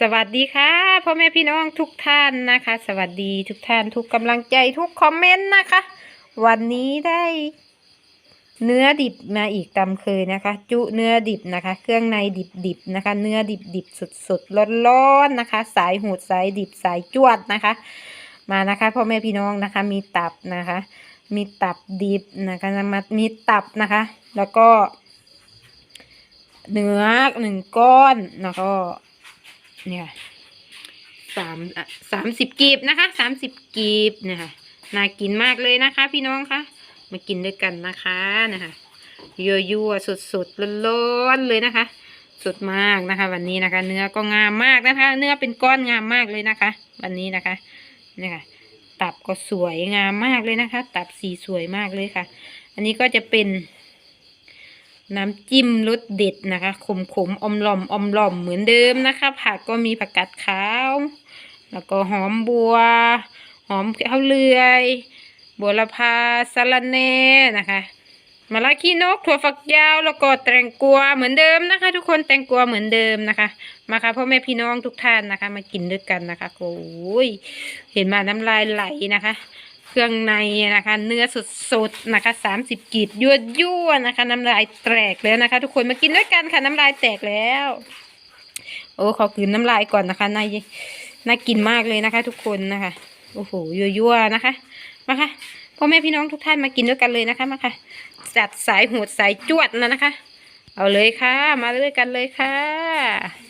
สวัสดีค่ะพ่อแม่พี่น้องทุกท่านนะคะ สวัสดีทุกท่านทุกกำลังใจทุกคอมเมนต์นะคะ วันนี้ได้เนื้อดิบมาอีกตามเคยนะคะ จุเนื้อดิบนะคะ เครื่องในดิบดิบนะคะ เนื้อดิบดิบสดสดร้อนร้อนๆนะคะ สายหูดสายดิบสายจวดนะคะ มานะคะพ่อแม่พี่น้องนะคะ มีตับนะคะ มีตับดิบนะคะมามีตับนะคะ แล้วก็ เนื้อหนึ่งก้อนแล้วก็ เนี่ยสามสามสิบกีบนะคะสามสิบกีบเนี่ยค่ะน่ากินมากเลยนะคะ พี่น้องคะมากินด้วยกันนะคะนะคะยั่วยั่วสุดสดๆร้อนๆเลยนะคะสุดมากนะคะ วันนี้นะคะ เนื้อก็งามมากนะคะ เนื้อเป็นก้อนงามมากเลยนะคะ วันนี้นะคะเนี่ยค่ะตับก็สวยงามมากเลยนะคะ ตับสีสวยมากเลยค่ะ อันนี้ก็จะเป็น น้ำจิ้มรสเด็ดนะคะขมขมอมหล่อมอมหล่อมเหมือนเดิมนะคะ ผักก็มีผักกาดขาว แล้วก็หอมบัว หอมข้าวเลือยบัวละพาสะระแหน่นะคะมะละขี้นกถั่วฝักยาวแล้วก็แตงกวาเหมือนเดิมนะคะ ทุกคนแตงกวาเหมือนเดิมนะคะ มาค่ะพ่อแม่พี่น้องทุกท่านนะคะ มากินด้วยกันนะคะโอ้ยเห็นมาน้ำลายไหลนะคะ เครื่องในนะคะ เนื้อสดๆนะคะสามสิบกีดยั่วยั่วๆนะคะ น้ำลายแตกแล้วนะคะ ทุกคนมากินด้วยกันค่ะน้ำลายแตกแล้ว โอ้ขอกลืนน้ำลายก่อนนะคะน่าน่ากินมากเลยนะคะ ทุกคนนะคะโอ้โหยั่วยั่วๆนะคะมาค่ะพ่อแม่พี่น้องทุกท่านมากินด้วยกันเลยนะคะมาค่ะจัดสายโหดสายจวดนะนะคะ เอาเลยค่ะ มาด้วยกันเลยค่ะ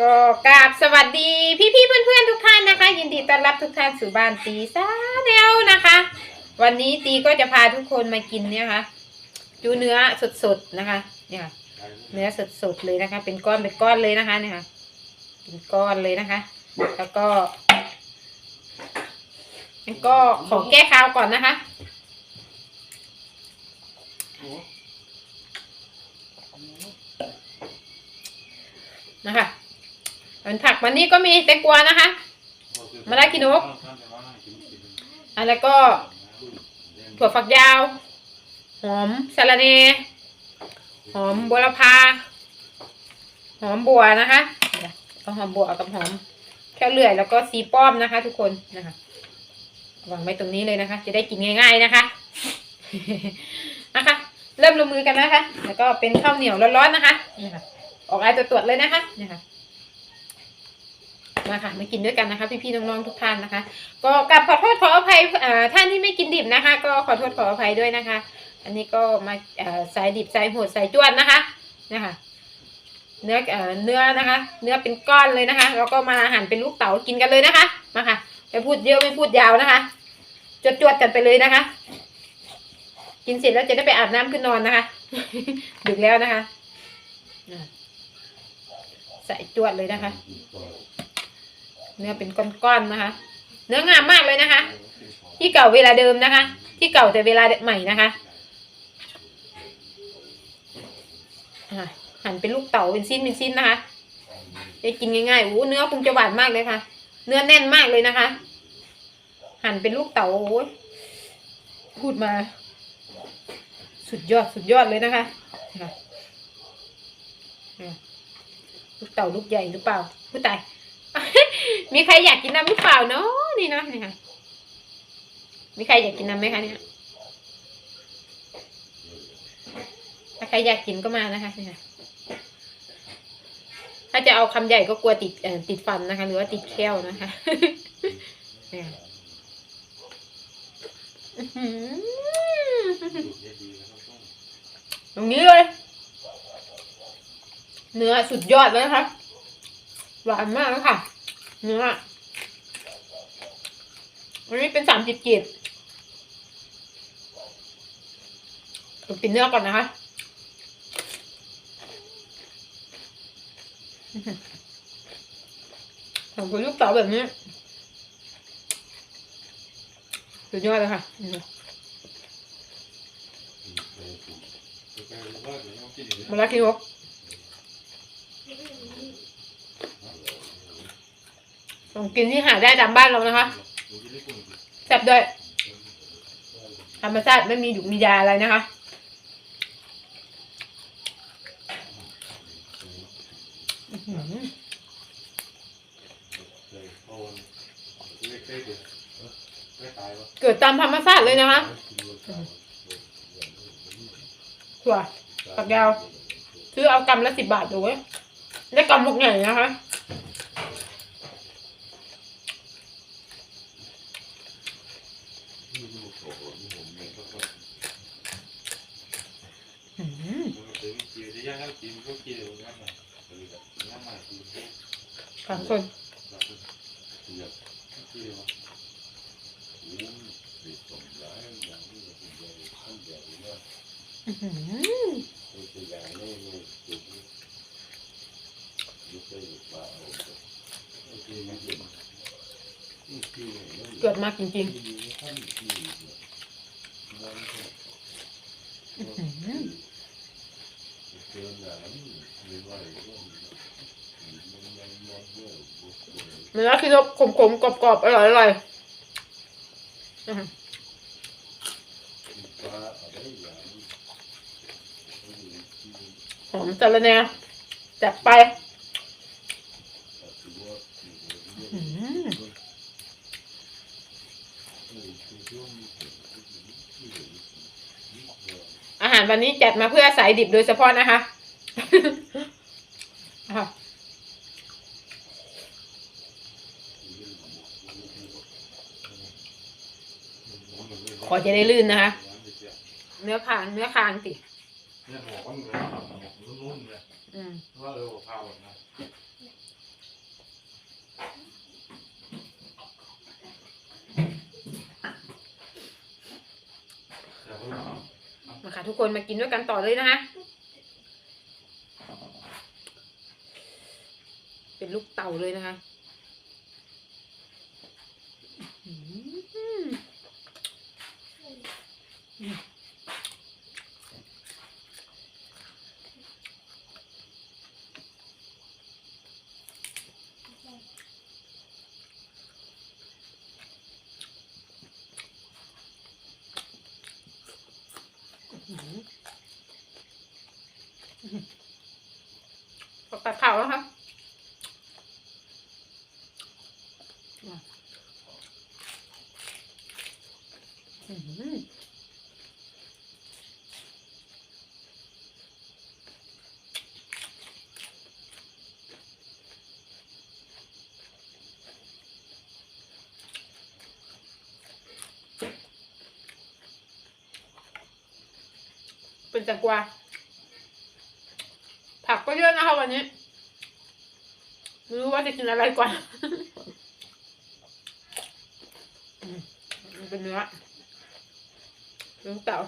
ก็กราบสวัสดีพี่ๆเพื่อนๆทุกท่านนะคะ ยินดีต้อนรับทุกท่านสู่บ้านตีซาแนวนะคะ วันนี้ตีก็จะพาทุกคนมากินเนี่ยค่ะจูเนื้อสดๆนะคะเนี่ยค่ะเนื้อสดๆเลยนะคะ เป็นก้อนเป็นก้อนเลยนะคะเนี่ยค่ะเป็นก้อนเลยนะคะ แล้วก็แล้วก็ขอแก้คาวก่อนนะคะนะคะ มันผักวันนี้ก็มีแตงกวานะคะมาได้กินนกอะแล้วก็ถั่วฝักยาว หอมสะระเนหอมบัวลพา หอมบัวนะคะเอาหอมบัวกับหอมแค่เลื่อยแล้วก็ซีป้อมนะคะ ทุกคนนะคะวางไว้ตรงนี้เลยนะคะ จะได้กินง่าย ๆนะคะนะคะ เริ่มลงมือกันนะคะ แล้วก็เป็นข้าวเหนียวร้อนๆนะคะนี่ค่ะออกลายตัวตรวจเลยนะคะนี่ยค่ะ มาค่ะมากินด้วยกันนะคะ พี่ๆน้องๆทุกท่านนะคะ ก็กลับขอโทษขออภัยท่านที่ไม่กินดิบนะคะ ก็ขอโทษขออภัยด้วยนะคะ อันนี้ก็มาสายดิบสายโหดสายจวนนะคะนะคะ เนื้อเนื้อนะคะ เนื้อเป็นก้อนเลยนะคะ แล้วก็มาหั่นเป็นลูกเต๋ากินกันเลยนะคะมาค่ะไม่พูดเยอะไม่พูดยาวนะคะจวดๆกันไปเลยนะคะ กินเสร็จแล้วจะได้ไปอาบน้ำขึ้นนอนนะคะ ดึกแล้วนะคะใส่จวดเลยนะคะ เนื้อเป็นก้อนๆนะคะ เนื้องามมากเลยนะคะ ที่เก่าเวลาเดิมนะคะ ที่เก่าแต่เวลาใหม่นะคะหั่นเป็นลูกเต๋าเป็นชิ้นเป็นชิ้นนะคะจะกินง่ายๆโอ้เนื้อคงจะหวานมากเลยค่ะ เนื้อแน่นมากเลยนะคะ หั่นเป็นลูกเต๋าโอ้ยพูดมา สุดยอดสุดยอดเลยนะคะค่ะอะลูกเต่าลูกใหญ่หรือเปล่าผู้ตาย มีใครอยากกินน้ำหรือเปล่าเนาะนี่เนาะนี่ค่ะมีใครอยากกินน้ำไหมคะเนี่ยถ้าใครอยากกินก็มานะคะนี่ค่ะถ้าจะเอาคำใหญ่ก็กลัวติดติดฟันนะคะ หรือว่าติดแค้วนะคะเนี่ยตรงนี้เลย เนื้อสุดยอดเลยนะคะหวานมากเลยค่ะ เนื้ออันนี้เป็นสามสิบกีบผมกินเนื้อก่อนนะคะอื้อหือของคุณลูกเต๋าแบบนี้สุดยอดเลยค่ะนี่ค่ะมาแล้วกินวก ของกินที่หาได้ตามบ้านเรานะคะแซ่บด้วยธรรมชาติไม่มีหยุกมียาอะไรนะคะเกิดตามธรรมชาติเลยนะคะขวดปากยาวซื้อเอากำละสิบบาทดูไว้ได้กำหมกใหญ่นะคะ สามคนอื้อหือเกิดมากจริงๆอื้อหือ เนื้อคือขมขมๆกรอบกรอบๆอร่อยอร่อยหอมจระเนียจัดไปอื้อหืออาหารวันนี้จัดมาเพื่อสายดิบโดยเฉพาะนะคะ อะข อจะได้ลื่นนะคะ เนื้อคางเนื้อคางติเนี่ยหัวก็มันเลยนุ่มๆเลยอืมว่าเออหัวข้าวนั้นมาค่ะทุกคนมากินด้วยกันต่อเลยนะคะ เป็นลูกเต่าเลยนะคะ ตัดข่าแล้วครับ เป็นจังกวาผักก็เยอะนะคะวันนี้ไม่รู้ว่าจะกินอะไรก่อน เป็นเนื้อเนื้อเต่า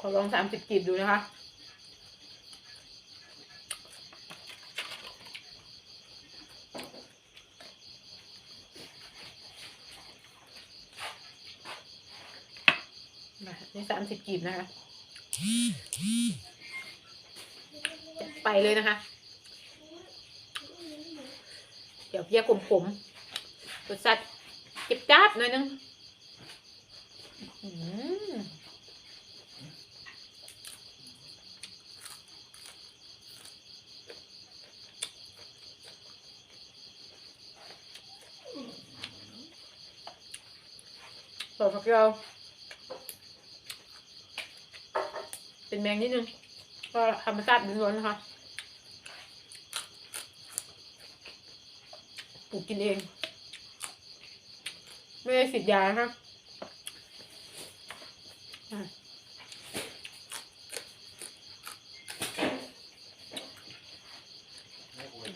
ขอลองสามสิบกีบดูนะคะ นะนี่สามสิบกีบนะคะจัดไปเลยนะคะ เดี๋ยวเพี้ยขมๆรสชาติเก็บจ้าบหน่อยนึงอืมต่อผักยาว เป็นแมงนิดนึง ก็ธรรมชาติล้วนๆนะคะปลูกกินเอง ไม่ได้สิทธยานะคะอะไม่ควร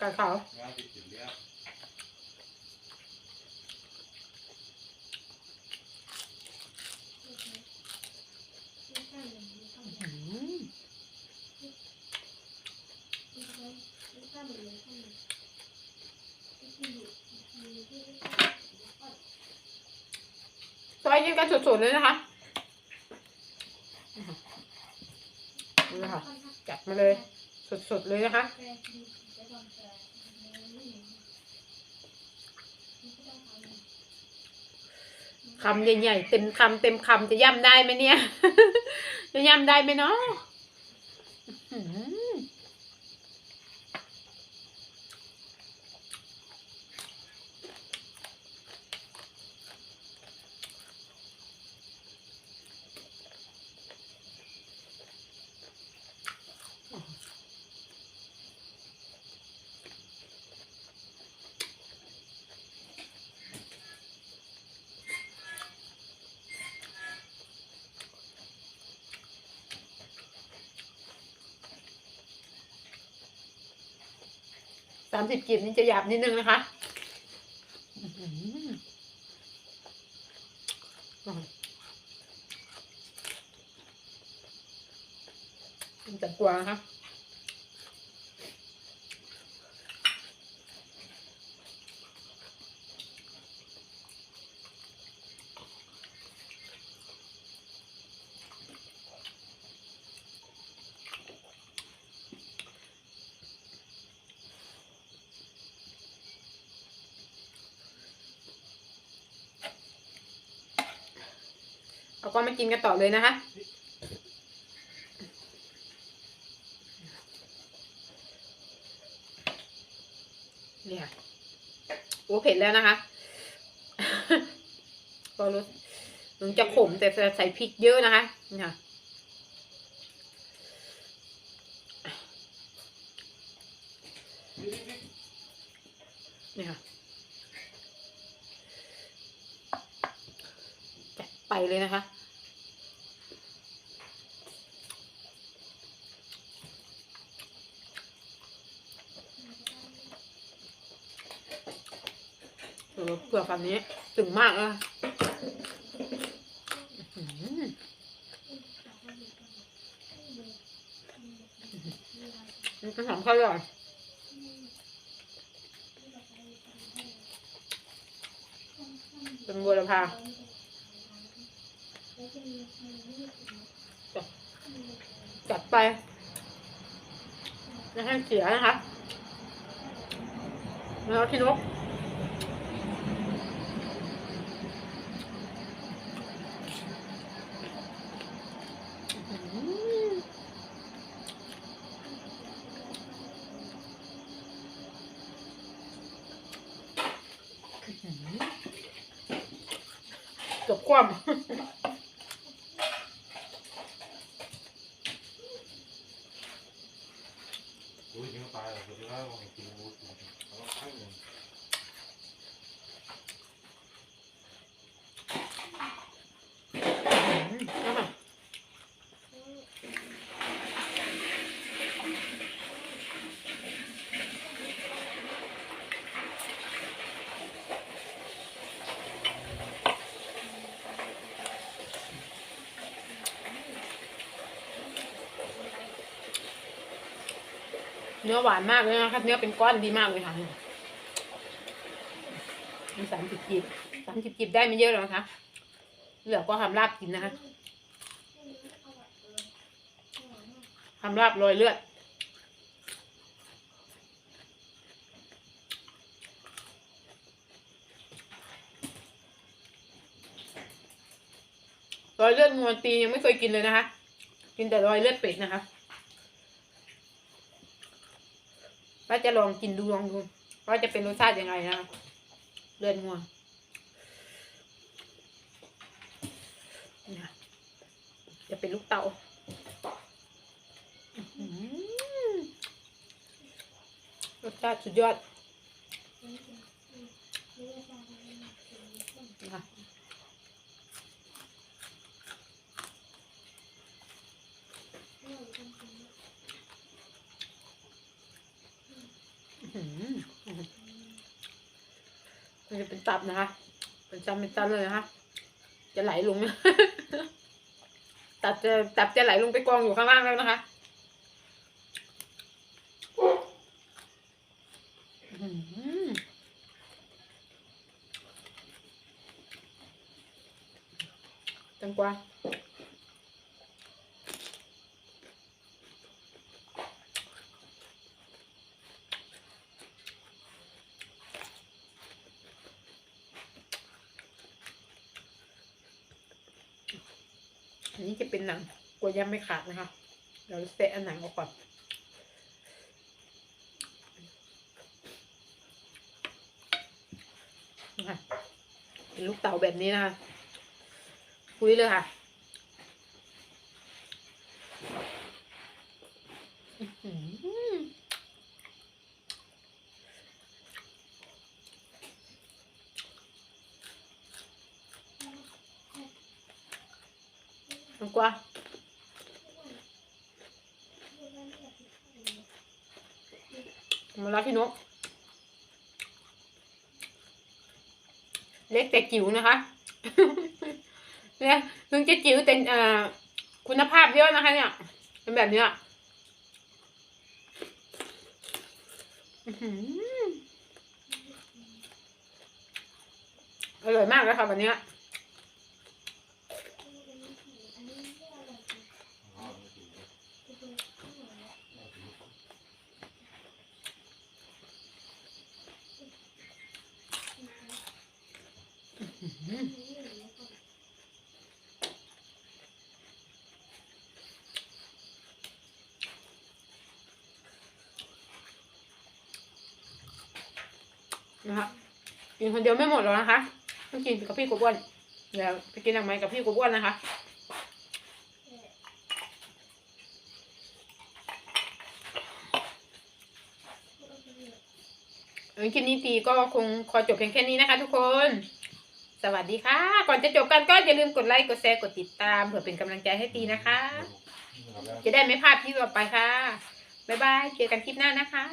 ข่าดขาว งานติดติดเลี้ยอืมซอย กินกันสดๆเลยนะคะนี่ค่ะจัดมาเลยสดๆเลยนะคะคำใหญ่ๆเต็มคำเต็มคำจะย่ำได้ไหมเนี่ย จะย่ำได้ไหมเนาะ อืม สามสิบกีบนี่จะหยาบนิดนึงนะคะอื้อหือมันจะกลัวนะคะเก็มากินกันต่อเลยนะคะเนี่ยโอ้เผ็ดแล้วนะคะก็รสถึงจะขมแต่ใส่พริกเยอะนะคะนี่ค่ะนี่ค่ะจัดไปเลยนะคะ เผือกแบบนี้ถึงมากเลยอื้อหือมันเป็นของเขาเลยเป็นบัวลพาจัดจัดไปไม่ให้เสียนะคะแล้วที่นก เกือบคว่อุ้ยยิงตายแล้วสุดท้ายว่ากินหมูแล้วข้างหนึ่งำเนื้อหวานมากเลยนะครับเนื้อเป็นก้อนดีมากเลยค่ะมีสามสิบจีบสามสิบจีบได้ไม่เยอะหรอกนะคะเหลือก็ทำลาบกินนะคะทำลาบโรยเลือดรอยเลือดมวนปียังไม่เคยกินเลยนะคะ กินแต่รอยเลือดเป็ดนะคะ ว่าจะลองกินดูลองดูว่าจะเป็นรสชาติยังไงนะเลือดงัวจะเป็นลูกเต่าอรสชาติสุดยอดนะคะอื้อหือมัน จะเป็นตับนะคะ เป็นจำเป็นตันเลยนะคะจะไหลลง ตับจะตับจะไหลลงไปกองอยู่ข้างล่างแล้วนะคะตังกวา จะเป็นหนังกลัวยังไม่ขาดนะคะ เดี๋ยวเตะอันหนังออกก่อนเป็นลูกเต๋าแบบนี้นะคะคุยเลยค่ะอื้อหือน้อง กว่ามาแล้วพี่นกเล็กแต่จิ๋วนะคะเนี่ยถึงจะจิ๋วแต่อ่อคุณภาพเยอะนะคะเนี่ย เป็นแบบเนี้ยอื้อร่อยมากเลยค่ะวันเนี้ย อ๋อไม่กินเลย นะคะกินคนเดียวไม่หมดหรอกนะคะต้องกินกับพี่กบอ้วนเดี๋ยวไปกินหลังไม้กับพี่กบอ้วนนะคะเออคลิปนี้ปีก็คงขอจบเพียงแค่นี้นะคะทุกคน สวัสดีค่ะ ก่อนจะจบกันก็อย่าลืมกดไลค์กดแชร์กดติดตามเพื่อเป็นกำลังใจให้ตีนะคะ จะได้ไม่พลาดคลิปต่อไปค่ะ บ๊ายบาย เจอกันคลิปหน้านะคะ